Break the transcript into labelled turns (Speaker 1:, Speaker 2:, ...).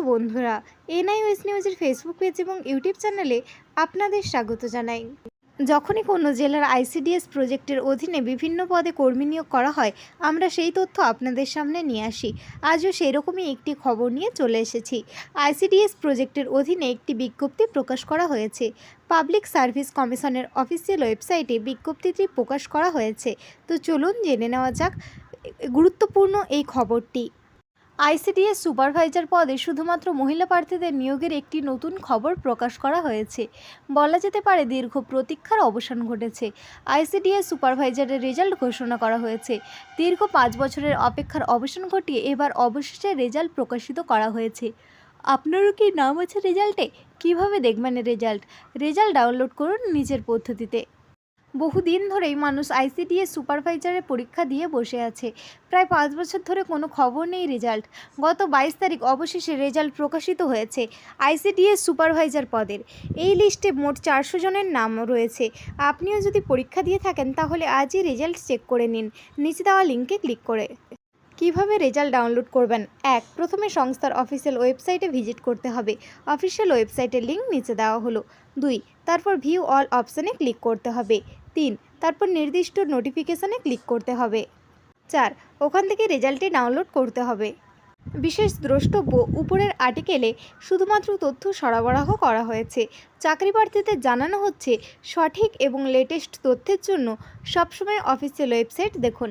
Speaker 1: প্রিয় বন্ধুরা, এনআইওএস নিউজের ফেসবুক পেজ এবং ইউটিউব চ্যানেলে আপনাদের স্বাগত জানাই। যখনই কোনো জেলার আইসিডিএস প্রজেক্টের অধীনে বিভিন্ন পদে কর্মী নিয়োগ করা হয়, আমরা সেই তথ্য আপনাদের সামনে নিয়ে আসি। আজও সেই রকমই একটি খবর নিয়ে চলে এসেছি। আইসিডিএস প্রজেক্টের অধীনে একটি বিজ্ঞপ্তি প্রকাশ করা হয়েছে। পাবলিক সার্ভিস কমিশনের অফিসিয়াল ওয়েবসাইটে বিজ্ঞপ্তিটি প্রকাশ করা হয়েছে। তো চলুন জেনে নেওয়া যাক গুরুত্বপূর্ণ এই খবরটি। আইসিডিএস সুপারভাইজার পদে শুধুমাত্র মহিলা প্রার্থীদের নিয়োগের একটি নতুন খবর প্রকাশ করা হয়েছে। বলা যেতে পারে দীর্ঘ প্রতীক্ষার অবসান ঘটেছে। আইসিডিএস সুপারভাইজারের রেজাল্ট ঘোষণা করা হয়েছে। দীর্ঘ পাঁচ বছরের অপেক্ষার অবসান ঘটিয়ে এবার অবশেষে রেজাল্ট প্রকাশিত করা হয়েছে। আপনারও কি নাম আছে রেজাল্টে? কীভাবে দেখবেন রেজাল্ট? রেজাল্ট ডাউনলোড করুন নিজের পদ্ধতিতে। বহুদিন ধরেই মানুষ আইসিডিএস সুপারভাইজারের পরীক্ষা দিয়ে বসে আছে। প্রায় পাঁচ বছর ধরে কোনো খবর নেই রেজাল্ট গত বাইশ তারিখ অবশেষে রেজাল্ট প্রকাশিত হয়েছে আইসিডিএস সুপারভাইজার পদের। এই লিস্টে মোট চারশো জনের নাম রয়েছে। আপনিও যদি পরীক্ষা দিয়ে থাকেন তাহলে আজই রেজাল্ট চেক করে নিন। নিচে দেওয়া লিঙ্কে ক্লিক করে। কীভাবে রেজাল্ট ডাউনলোড করবেন? এক, প্রথমে সংস্থার অফিসিয়াল ওয়েবসাইটে ভিজিট করতে হবে। অফিসিয়াল ওয়েবসাইটের লিঙ্ক নিচে দেওয়া হলো। দুই, তারপর ভিউ অল অপশানে ক্লিক করতে হবে। তিন, তারপর নির্দিষ্ট নোটিফিকেশানে ক্লিক করতে হবে। চার, ওখান থেকে রেজাল্টটি ডাউনলোড করতে হবে। বিশেষ দ্রষ্টব্য, উপরের আর্টিকেলে শুধুমাত্র তথ্য সরবরাহ করা হয়েছে। চাকরি প্রার্থীদের জানানো হচ্ছে সঠিক এবং লেটেস্ট তথ্যের জন্য সবসময় অফিসিয়াল ওয়েবসাইট দেখুন।